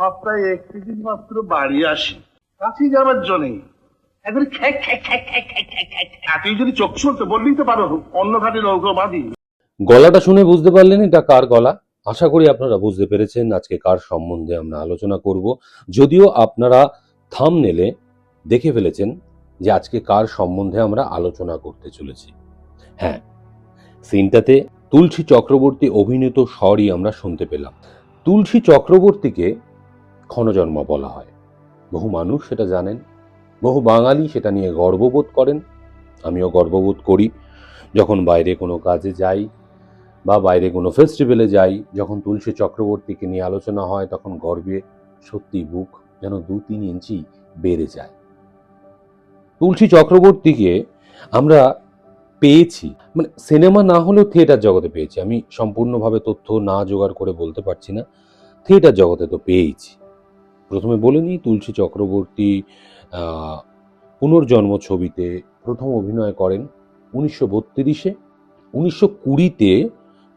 সপ্তাহে একটি দিন মাত্র বাড়ি আসি। কাছে যাওয়ার জন্যে। গলাটা শুনে বুঝতে পারলেন এটা কার গলা? আশা করি আপনারা বুঝতে পেরেছেন আজকে কার সম্বন্ধে আমরা আলোচনা করব। যদিও আপনারা থাম নেলে দেখে ফেলেছেন যে আজকে কার সম্বন্ধে আমরা আলোচনা করতে চলেছি। হ্যাঁ সিনটাতে তুলসী চক্রবর্তী অভিনীত স্বরই আমরা শুনতে পেলাম। তুলসী চক্রবর্তীকে ক্ষণজন্ম বলা হয়। বহু মানুষ সেটা জানেন। বহু বাঙালি সেটা নিয়ে গর্ববোধ করেন। আমিও গর্ববোধ করি। যখন বাইরে কোনো কাজে যাই বা বাইরে কোনো ফেস্টিভ্যালে যাই, যখন তুলসী চক্রবর্তীকে নিয়ে আলোচনা হয়, তখন গর্বে সত্যি বুক যেন দু তিন ইঞ্চি বেড়ে যায়। তুলসী চক্রবর্তীকে আমরা পেয়েছি। মানে সিনেমা না হলেও থিয়েটার জগতে পেয়েছি। আমি সম্পূর্ণভাবে তথ্য না জোগাড় করে বলতে পারছি না। থিয়েটার জগতে তো পেয়েছি প্রথমে বলে নিই, তুলসী চক্রবর্তী পুনর্জন্ম ছবিতে প্রথম অভিনয় করেন উনিশশো বত্রিশে। উনিশশো কুড়িতে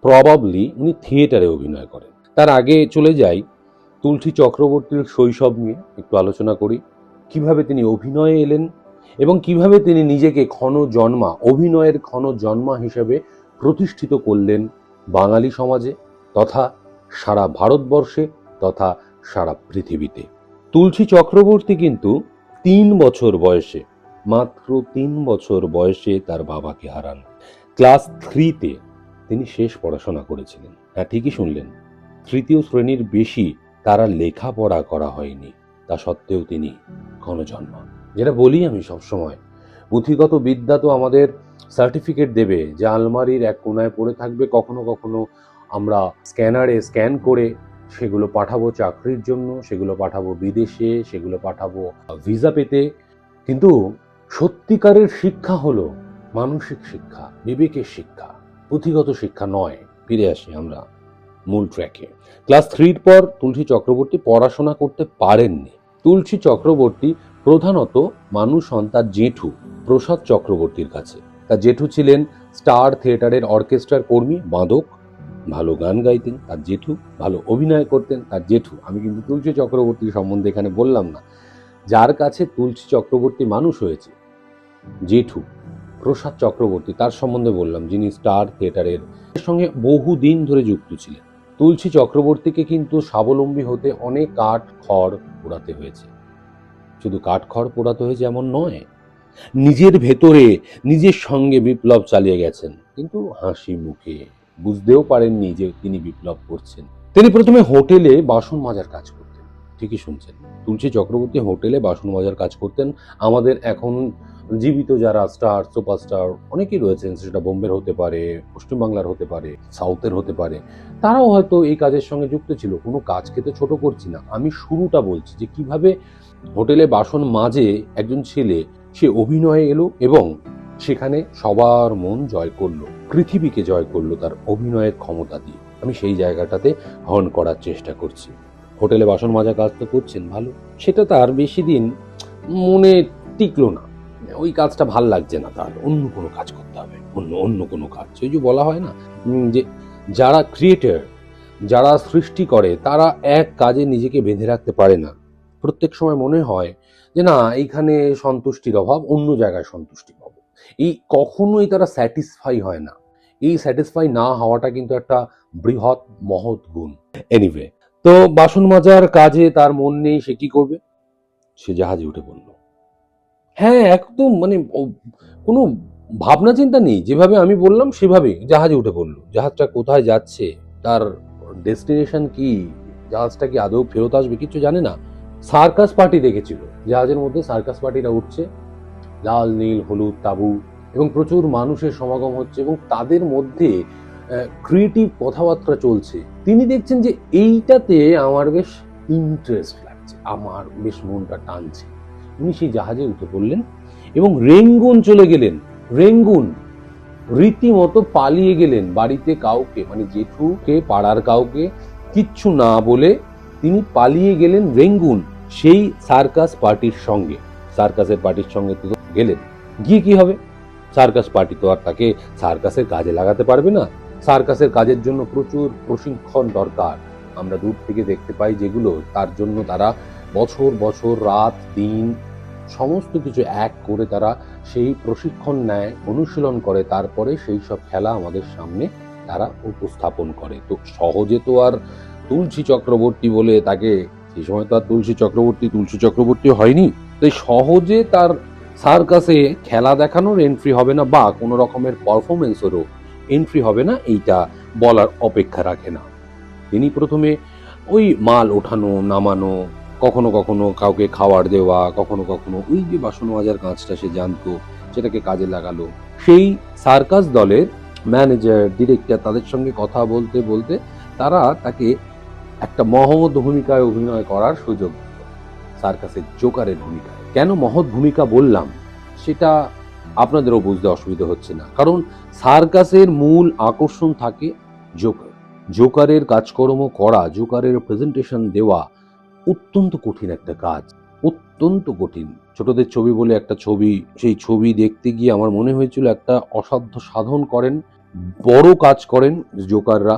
প্রবাবলি উনি থিয়েটারে অভিনয় করেন। তার আগে চলে যাই তুলসী চক্রবর্তীর শৈশব নিয়ে, একটু আলোচনা করি। কীভাবে তিনি অভিনয়ে এলেন এবং কীভাবে তিনি নিজেকে ক্ষণ জন্মা অভিনয়ের ক্ষণ জন্মা হিসেবে প্রতিষ্ঠিত করলেন বাঙালি সমাজে তথা সারা ভারতবর্ষে তথা সারা পৃথিবীতে। তুলসী চক্রবর্তী কিন্তু তিন বছর বয়সে, মাত্র তিন বছর বয়সে তার বাবাকে হারান। ক্লাস থ্রিতে তিনি শেষ পড়াশোনা করেছিলেন। হ্যাঁ ঠিকই শুনলেন। তৃতীয় শ্রেণির বেশি তারা লেখাপড়া করা হয়নি, তা সত্ত্বেও তিনি ক্ষণজন্মা যেটা বলি আমি সবসময়, পুঁথিগত বিদ্যা তো আমাদের সার্টিফিকেট দেবে যে আলমারির এক কোনায় পড়ে থাকবে, কখনো কখনো আমরা স্ক্যানারে স্ক্যান করে সেগুলো পাঠাবো চাকরির জন্য, সেগুলো পাঠাবো বিদেশে, সেগুলো পাঠাবো ভিসা পেতে। কিন্তু সত্যিকারের শিক্ষা হলো মানসিক শিক্ষা, বিবেকের শিক্ষা, পুঁথিগত শিক্ষা নয়। ফিরে আসি আমরা মূল ট্র্যাকে ক্লাস থ্রির পর তুলসী চক্রবর্তী পড়াশোনা করতে পারেননি। তুলসী চক্রবর্তী প্রধানত মানুষ হন তার জেঠু, প্রসাদ চক্রবর্তীর কাছে। তার জেঠু ছিলেন স্টার থিয়েটারের অর্কেস্ট্রার কর্মী, বাঁদক। ভালো গান গাইতেন, তার জেঠু ভালো অভিনয় করতেন, তার জেঠু। আমি কিন্তু তুলসী চক্রবর্তীর সম্বন্ধে এখানে বললাম না। যার কাছে তুলসী চক্রবর্তী মানুষ হয়েছে, জেঠু, প্রসাদ চক্রবর্তী, তার সম্বন্ধে বললাম, যিনি স্টার থিয়েটারের সঙ্গে বহুদিন ধরে যুক্ত ছিলেন। তুলসী চক্রবর্তীকে কিন্তু স্বাবলম্বী হতে অনেক কাঠ খড় পোড়াতে হয়েছে। শুধু কাঠ খড় পোড়াতে হয়েছে এমন নয়, নিজের ভেতরে নিজের সঙ্গে বিপ্লব চালিয়ে গেছেন, কিন্তু হাসি মুখে। বুঝতেও পারেননি যে তিনি বিপ্লব করছেন। তিনি প্রথমে হোটেলে বাসন মাজার কাজ করতেন, ঠিকই শুনছেন। তুলসী চক্রবর্তী হোটেলে বাসন মাজার কাজ করতেন। আমাদের এখন জীবিত যারা স্টার, সুপারস্টার অনেকেই রয়েছেন, সেটা বোম্বের হতে পারে, পশ্চিমবাংলার হতে পারে, সাউথের হতে পারে। তারাও হয়তো এই কাজের সঙ্গে যুক্ত ছিল। কোনো কাজকে তো ছোট করছি না। আমি শুরুটা বলছি যে কীভাবে হোটেলে বাসন মাজে একজন ছেলে, সে অভিনয়ে এলো এবং সেখানে সবার মন জয় করল, পৃথিবীকে জয় করল তার অভিনয়ের ক্ষমতা দিয়ে। আমি সেই জায়গাটাতে হর্ন করার চেষ্টা করছি। হোটেলে বাসন মাজা কাজ তো করছেন, ভালো। সেটা তার বেশি দিন মনে টিকলো না। ওই কাজটা ভালো লাগছে না তার, অন্য কোনো কাজ করতে হবে, অন্য অন্য কোনো কাজ। ওই যে বলা হয় না যে যারা ক্রিয়েটার যারা সৃষ্টি করে, তারা এক কাজে নিজেকে বেঁধে রাখতে পারে না। প্রত্যেক সময় মনে হয় যে না, এইখানে সন্তুষ্টির অভাব, অন্য জায়গায় সন্তুষ্টি এই কখনোই তারা স্যাটিসফাই হয় না। এই স্যাটিসফাই না হওয়াটা কিন্তু একটা বৃহৎ, মহৎ গুণ। এনিওয়ে তো বাসন মাজার কাজে তার মন নেই, সে কি করবে? সে জাহাজে উঠে পড়ল। হ্যাঁ একদম মানে কোনো ভাবনা চিন্তা নেই। যেভাবে আমি বললাম, সেভাবে জাহাজে উঠে পড়ল। জাহাজটা কোথায় যাচ্ছে? তার ডেস্টিনেশন কি? জাহাজটা কি আদৌ ফেরত আসবে? কিছু জানে না। সার্কাস পার্টি দেখেছিল। জাহাজের মধ্যে সার্কাস পার্টিরা উঠছে। লাল, নীল, হলুদ, তাবু এবং প্রচুর মানুষের সমাগম হচ্ছে এবং তাদের মধ্যে ক্রিয়েটিভ কথাবার্তা চলছে। তিনি দেখছেন যে এইটাতে আমার বেশ ইন্টারেস্ট লাগছে, আমার বেশ মনটা টানছে। উনি সেই জাহাজে উঠে পড়লেন এবং রেঙ্গুন চলে গেলেন। রেঙ্গুন রীতিমতো পালিয়ে গেলেন বাড়িতে কাউকে মানে জেঠুকে, পাড়ার কাউকে কিচ্ছু না বলে তিনি পালিয়ে গেলেন রেঙ্গুন, সেই সার্কাস পার্টির সঙ্গে। সার্কাসের পার্টির সঙ্গে তো গেলেন। গিয়ে কি হবে? সার্কাস পার্টি তো আর তাকে সার্কাসের কাজে লাগাতে পারবে না। সার্কাসের কাজের জন্য প্রচুর প্রশিক্ষণ দরকার। আমরা দূর থেকে দেখতে পাই যেগুলো তার জন্য তারা বছর বছর, রাত, দিন সমস্ত কিছু এক করে তারা সেই প্রশিক্ষণ নেয়, অনুশীলন করে, তারপরে সেই সব খেলা আমাদের সামনে তারা উপস্থাপন করে। তো সহজে তো আর তুলসী চক্রবর্তী বলে তাকে সেই সময় তো আর তুলসী চক্রবর্তী তুলসী চক্রবর্তী হয়নি। তাই সহজে তার সার্কাসে খেলা দেখানোর এন্ট্রি হবে না বা কোনো রকমের পারফরমেন্সেরও এন্ট্রি হবে না, এইটা বলার অপেক্ষা রাখে না। তিনি প্রথমে ওই মাল ওঠানো, নামানো, কখনো কখনো কাউকে খাবার দেওয়া, কখনো কখনো ওই যে বাসন মাজার কাজটা সে জানতো, সেটাকে কাজে লাগালো। সেই সার্কাস দলের ম্যানেজার ডিরেক্টর তাদের সঙ্গে কথা বলতে বলতে তারা তাকে একটা মহৎ ভূমিকায় অভিনয় করার সুযোগ দিল। সার্কাসের জোকারের ভূমিকায়। কেন মহৎ ভূমিকা বললাম, সেটা আপনাদেরও বুঝতে অসুবিধা হচ্ছে না। কারণ সার্কাসের মূল আকর্ষণ থাকে জোকার জোকারের কাজকর্ম করা জোকারের প্রেজেন্টেশন দেওয়া অত্যন্ত কঠিন একটা কাজ, অত্যন্ত কঠিন। ছোটদের ছবি বলে একটা ছবি, সেই ছবি দেখতে গিয়ে আমার মনে হয়েছিল একটা অসাধ্য সাধন করেন, বড় কাজ করেন জোকাররা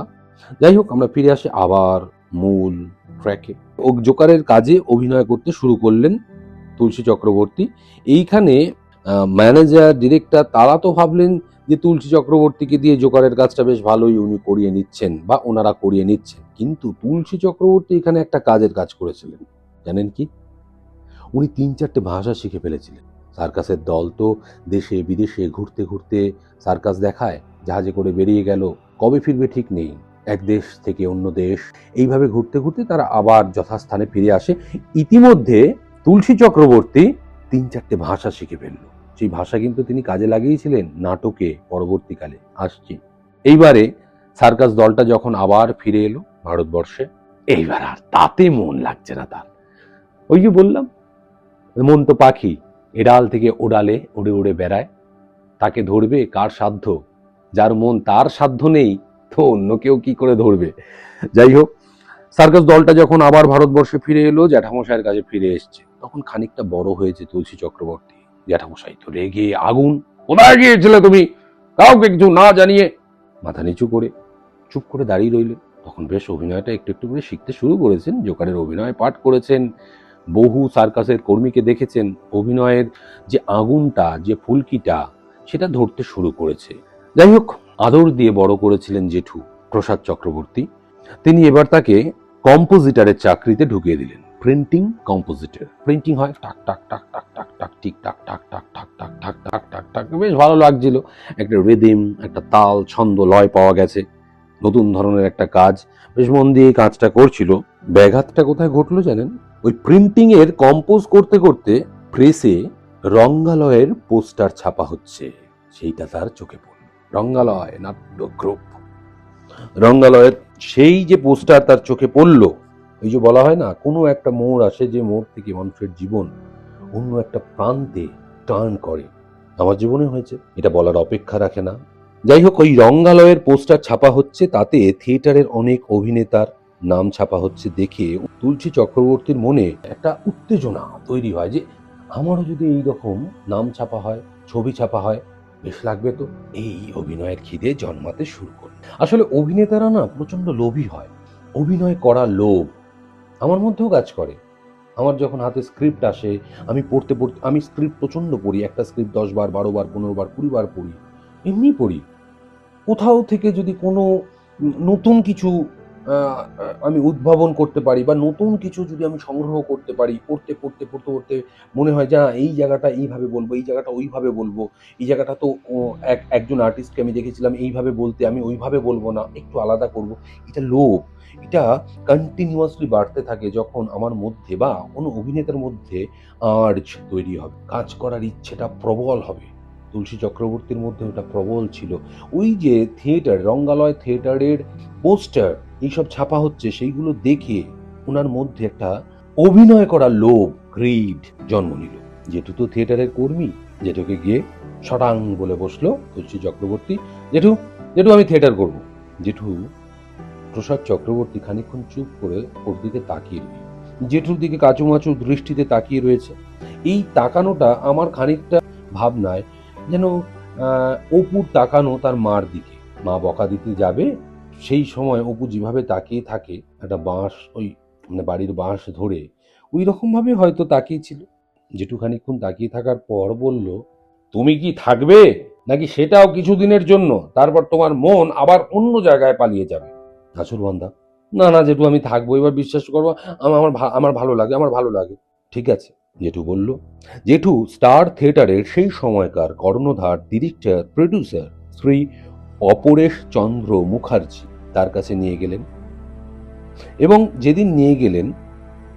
যাই হোক, আমরা ফিরে আসি আবার মূল ট্র্যাকে ও জোকারের কাজে অভিনয় করতে শুরু করলেন তুলসী চক্রবর্তী। এইখানে ম্যানেজার ডিরেক্টর তারা তো ভাবলেন যে তুলসী চক্রবর্তীকে দিয়ে জোকারের কাজটা বেশ ভালোই উনি করিয়ে নিচ্ছেন বা ওনারা করিয়ে নিচ্ছেন। কিন্তু তুলসী চক্রবর্তী এখানে একটা কাজের কাজ করেছিলেন। জানেন কি? উনি তিন চারটে ভাষা শিখে ফেলেছিলেন। সার্কাসের দল তো দেশে বিদেশে ঘুরতে ঘুরতে সার্কাস দেখায়, জাহাজে করে বেরিয়ে গেল, কবে ফিরবে ঠিক নেই। এক দেশ থেকে অন্য দেশ। এইভাবে ঘুরতে ঘুরতে তারা আবার যথাস্থানে ফিরে আসে। ইতিমধ্যে তুলসী চক্রবর্তী তিন চারটে ভাষা শিখে ফেলল। সেই ভাষা কিন্তু তিনি কাজে লাগিয়েছিলেন নাটকে পরবর্তীকালে আসছি। এইবারে সার্কাস দলটা যখন আবার ফিরে এলো ভারতবর্ষে, এইবার আর তাতে মন লাগছে না তার। ওই যে বললাম মন তো পাখি এডাল থেকে ওডালে উড়ে উড়ে বেড়ায়। তাকে ধরবে কার সাধ্য? যার মন তার সাধ্য নেই, তো অন্য কেউ কি করে ধরবে? যাই হোক, সার্কাস দলটা যখন আবার ভারতবর্ষে ফিরে এলো, জ্যাঠামশাইয়ের কাছে ফিরে এসছে। তখন খানিকটা বড় হয়েছে তুলসী চক্রবর্তী জ্যাঠামশাই তো রেগে আগুন, কোথায় গিয়েছিলে তুমি? কাউকে কিছু না জানিয়ে মাথা নিচু করে চুপ করে দাঁড়িয়ে রইলেন। তখন বেশ অভিনয়টা একটু একটু করে শিখতে শুরু করেছেন। জোকারের অভিনয় পাঠ করেছেন, বহু সার্কাসের কর্মীকে দেখেছেন। অভিনয়ের যে আগুনটা, যে ফুলকিটা, সেটা ধরতে শুরু করেছে। যাই হোক, আদর দিয়ে বড় করেছিলেন জেঠু প্রসাদ চক্রবর্তী। তিনি এবার তাকে কম্পোজিটারের চাকরিতে ঢুকিয়ে দিলেন। প্রিন্টিং কম্পোজিটর প্রিন্টিং হয় টাক টাক টাক টাক টাক টাক টিক টাক টাক টাক টাক টাক টাক টাক টাক টাক বেশ ভালো লাগছিল একটা রিদিম একটা তাল ছন্দ লয় পাওয়া গেছে নতুন ধরনের একটা কাজ বেশ মন দিয়ে কাজটা করছিল ব্যাঘাতটা কোথায় ঘটলো জানেন ওই প্রিন্টিং এর কম্পোজ করতে করতে প্রেসে রঙ্গালয়ের পোস্টার ছাপা হচ্ছে সেইটা তার চোখে পড়ল রঙ্গালয় নাট্য গ্রুপ রঙ্গালয়ের সেই যে পোস্টার তার চোখে পড়ল এই যে বলা হয় না, কোনো একটা মোড় আসে যে মোড় থেকে মানুষের জীবন অন্য একটা প্রান্তে টার্ন করে। আমার জীবনে হয়েছে, এটা বলার অপেক্ষা রাখে না। যাই হোক, ওই রঙ্গালয়ের পোস্টার ছাপা হচ্ছে, তাতে থিয়েটারের অনেক অভিনেতার নাম ছাপা হচ্ছে দেখে তুলসী চক্রবর্তীর মনে একটা উত্তেজনা তৈরি হয় যে, আমারও যদি এই রকম নাম ছাপা হয়, ছবি ছাপা হয়, বেশ লাগবে তো। এই অভিনয়ের খিদে জন্মাতে শুরু করে আসলে অভিনেতারা না প্রচণ্ড লোভী হয়। অভিনয় করা লোভ আমার মধ্যেও কাজ করে। আমার যখন হাতে স্ক্রিপ্ট আসে, আমি পড়তে পড়তে, আমি স্ক্রিপ্ট প্রচণ্ড পড়ি, একটা স্ক্রিপ্ট দশ বার, বারো বার, পনেরো বার, কুড়ি বার পড়ি, এমনি পড়ি। কোথাও থেকে যদি কোনো নতুন কিছু আমি উদ্ভাবন করতে পারি বা নতুন কিছু যদি আমি সংগ্রহ করতে পারি পড়তে পড়তে পড়তে পড়তে মনে হয় যে এই জায়গাটা এইভাবে বলব, এই জায়গাটা ওইভাবে বলব, এই জায়গাটা তো এক, একজন আর্টিস্টকে আমি দেখেছিলাম, এইভাবে বলতে আমি ওইভাবে বলব না, একটু আলাদা করব। এটা লোভ। এটা কন্টিনিউয়াসলি বাড়তে থাকে যখন আমার মধ্যে বা কোনো অভিনেতার মধ্যে আর্জ তৈরি হবে। কাজ করার ইচ্ছেটা প্রবল হবে। তুলসী চক্রবর্তীর মধ্যে ওটা প্রবল ছিল। ওই যে থিয়েটার রঙ্গালয় থিয়েটারের পোস্টার এইসব ছাপা হচ্ছে সেইগুলো দেখে ওনার মধ্যে একটা অভিনয় করার লোভ গ্রিড জন্ম নিল। জেঠু তো থিয়েটারের কর্মী জেঠুকে গিয়ে শটাং বলে বসল তুলসী চক্রবর্তী জেঠু জেঠু আমি থিয়েটার করব। জেঠু প্রসাদ চক্রবর্তী খানিকক্ষণ চুপ করে ওর দিকে তাকিয়ে রইল। জেঠুর দিকে কাচুমাচু দৃষ্টিতে তাকিয়ে রয়েছে। এই তাকানোটা আমার খানিকটা ভাবনায় যেন অপুর তাকানো তার মার দিকে। মা বকা দিতে যাবে সেই সময় অপু যেভাবে তাকিয়ে থাকে, একটা বাঁশ, ওই মানে বাড়ির বাঁশ ধরে, ওই রকমভাবে হয়তো তাকিয়েছিল। জেঠু খানিকক্ষণ তাকিয়ে থাকার পর বলল, তুমি কি থাকবে? নাকি সেটাও কিছুদিনের জন্য? তারপর তোমার মন আবার অন্য জায়গায় পালিয়ে যাবে। নাচুর বান্দা, না না, জেঠু, আমি থাকব, এবার বিশ্বাস করব আমার আমার ভালো লাগে, আমার ভালো লাগে। ঠিক আছে, জেঠু বলল। জেঠু স্টার থিয়েটারের সেই সময়কার কর্ণধার, ডিরেক্টর, প্রডিউসার, শ্রী অপরেশ চন্দ্র মুখার্জি তার কাছে নিয়ে গেলেন। এবং যেদিন নিয়ে গেলেন,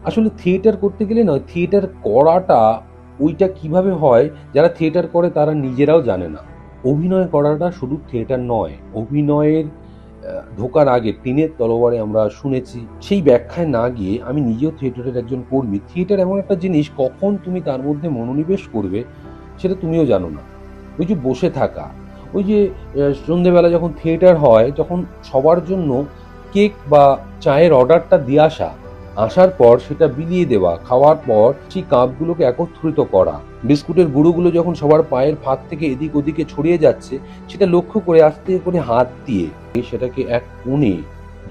আসলে থিয়েটার করতে গেলে নয়, থিয়েটার করাটা ওইটা কীভাবে হয়, যারা থিয়েটার করে তারা নিজেরাও জানে না। অভিনয় করাটা শুধু থিয়েটার নয়, অভিনয়ের ঢোকার আগে টিনের তলোয়ারে আমরা শুনেছি, সেই ব্যাখ্যায় না গিয়ে আমি নিজেও থিয়েটারের একজন কর্মী। থিয়েটার এমন একটা জিনিস, কখন তুমি তার মধ্যে মনোনিবেশ করবে, সেটা তুমিও জানো না। ওই যে বসে থাকা ওই যে সন্ধেবেলা যখন থিয়েটার হয়, তখন সবার জন্য কেক বা চায়ের অর্ডারটা দিয়ে আসা। আসার পর সেটা বিলিয়ে দেওয়া, খাওয়ার পর সেই কাপগুলোকে একত্রিত করা। বিস্কুটের গুঁড়োগুলো যখন সবার পায়ের ফাঁক থেকে এদিক ওদিকে ছড়িয়ে যাচ্ছে, সেটা লক্ষ্য করে আস্তে করে হাত দিয়ে সেটাকে এক কোণে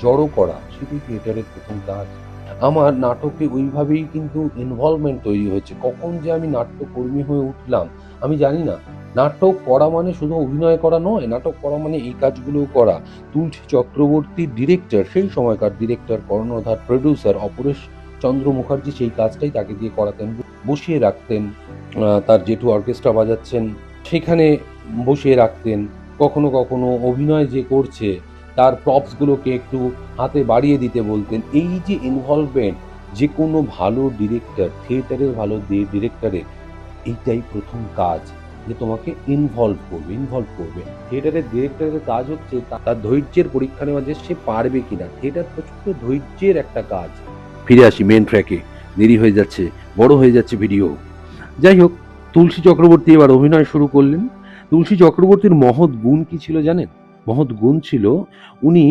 জড়ো করা। সেটি থিয়েটারের প্রথম কাজ। আমার নাটকে ওইভাবেই কিন্তু ইনভলভমেন্ট তৈরি হয়েছে। কখন যে আমি নাট্যকর্মী হয়ে উঠলাম, আমি জানি না। নাটক করা মানে শুধু অভিনয় করা নয়, নাটক করা মানে এই কাজগুলো করা। তুলসী চক্রবর্তীর ডিরেক্টর সেই সময়কার ডিরেক্টর কর্ণধার প্রডিউসার অপরেশ চন্দ্র মুখার্জি সেই কাজটাই তাকে দিয়ে করাতেন। বসিয়ে রাখতেন তার জেঠু অর্কেস্ট্রা বাজাচ্ছেন, সেখানে বসিয়ে রাখতেন। কখনো কখনো অভিনয় যে করছে তার প্রপসগুলোকে একটু হাতে বাড়িয়ে দিতে বলতেন। এই যে ইনভলভমেন্ট যে কোনো ভালো ডিরেক্টর থিয়েটারের ভালো ডিরেক্টরের এইটাই প্রথম কাজ যে তোমাকে ইনভলভ করবে ইনভলভ করবে। থিয়েটারের ডিরেক্টরের কাজ হচ্ছে তার ধৈর্যের পরীক্ষা নেওয়া যে সে পারবে কিনা। থিয়েটার প্রচুর ধৈর্যের একটা কাজ। ফিরে আসি মেন ট্র্যাকে দেরি হয়ে যাচ্ছে, বড় হয়ে যাচ্ছে ভিডিও যাই হোক, তুলসী চক্রবর্তী এবার অভিনয় শুরু করলেন। তুলসী চক্রবর্তীর মহৎ গুণ কি ছিল জানেন? মহৎ গুণ ছিল। উনি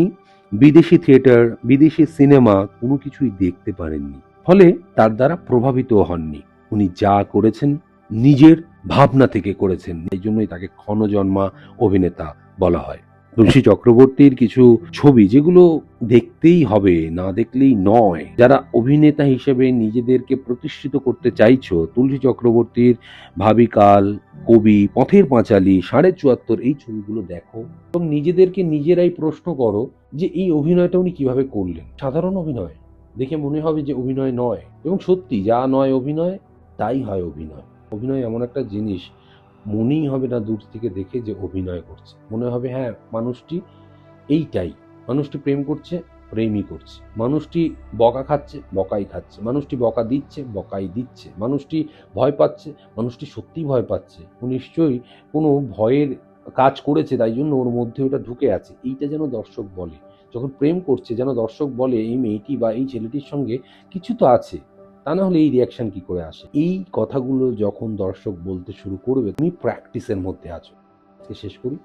বিদেশি থিয়েটার, বিদেশি সিনেমা কোনো কিছুই দেখতে পারেননি। ফলে তার দ্বারা প্রভাবিত হননি। উনি যা করেছেন নিজের ভাবনা থেকে করেছেন। এই জন্যই তাকে ক্ষণজন্মা অভিনেতা বলা হয়। তুলসী চক্রবর্তীর কিছু ছবি যেগুলো দেখতেই হবে, না দেখলেই নয়, যারা অভিনেতা হিসেবে নিজেদেরকে প্রতিষ্ঠিত করতে চাইছো, তুলসী চক্রবর্তীর ভাবিকাল কবি, পথের পাঁচালী, সাড়ে চুয়াত্তর, এই ছবিগুলো দেখো। এবং নিজেদেরকে নিজেরাই প্রশ্ন করো যে এই অভিনয়টা উনি কীভাবে করলেন। সাধারণ অভিনয়, দেখে মনে হবে যে অভিনয় নয়। এবং সত্যি, যা নয় অভিনয়, তাই হয় অভিনয়। অভিনয় এমন একটা জিনিস, মনেই হবে না দূর থেকে দেখে যে অভিনয় করছে। মনে হবে হ্যাঁ মানুষটি এইটাই। মানুষটি প্রেম করছে প্রেমই করছে। মানুষটি বকা খাচ্ছে, বকাই খাচ্ছে। মানুষটি বকা দিচ্ছে, বকাই দিচ্ছে। মানুষটি ভয় পাচ্ছে, মানুষটি সত্যিই ভয় পাচ্ছে। ও নিশ্চয়ই কোনো ভয়ের কাজ করেছে, তাই জন্য ওর মধ্যে ওটা ঢুকে আছে। এইটা যেন দর্শক বলে। যখন প্রেম করছে, যেন দর্শক বলে, এই মেয়েটি বা এই ছেলেটির সঙ্গে কিছু তো আছে, তা না হলে এই রিয়াকশন কি করে আসে? এই কথাগুলো যখন দর্শক বলতে শুরু করবে, তুমি প্র্যাকটিসের মধ্যে আছো। শেষ করি।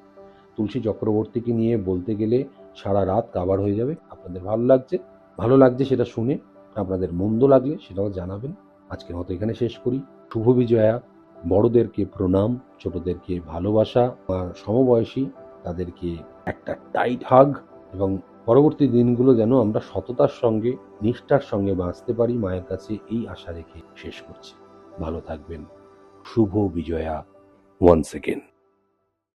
তুলসী চক্রবর্তীকে নিয়ে বলতে গেলে সারা রাত কাবার হয়ে যাবে। আপনাদের ভালো লাগছে ভালো লাগছে সেটা শুনে, আপনাদের মন্দ লাগলে সেটাও জানাবেন। আজকের মতো এখানে শেষ করি। শুভ বিজয়া। বড়দেরকে প্রণাম, ছোটদেরকে ভালোবাসা আর সমবয়সী, তাদেরকে একটা টাইট হাগ এবং পরবর্তী দিনগুলো যেন আমরা সততার সঙ্গে, নিষ্ঠার সঙ্গে বাঁচতে পারি মায়ের কাছে, এই আশা রেখে শেষ করছি। ভালো থাকবেন। শুভ বিজয়া ওয়ান সেকেন্ড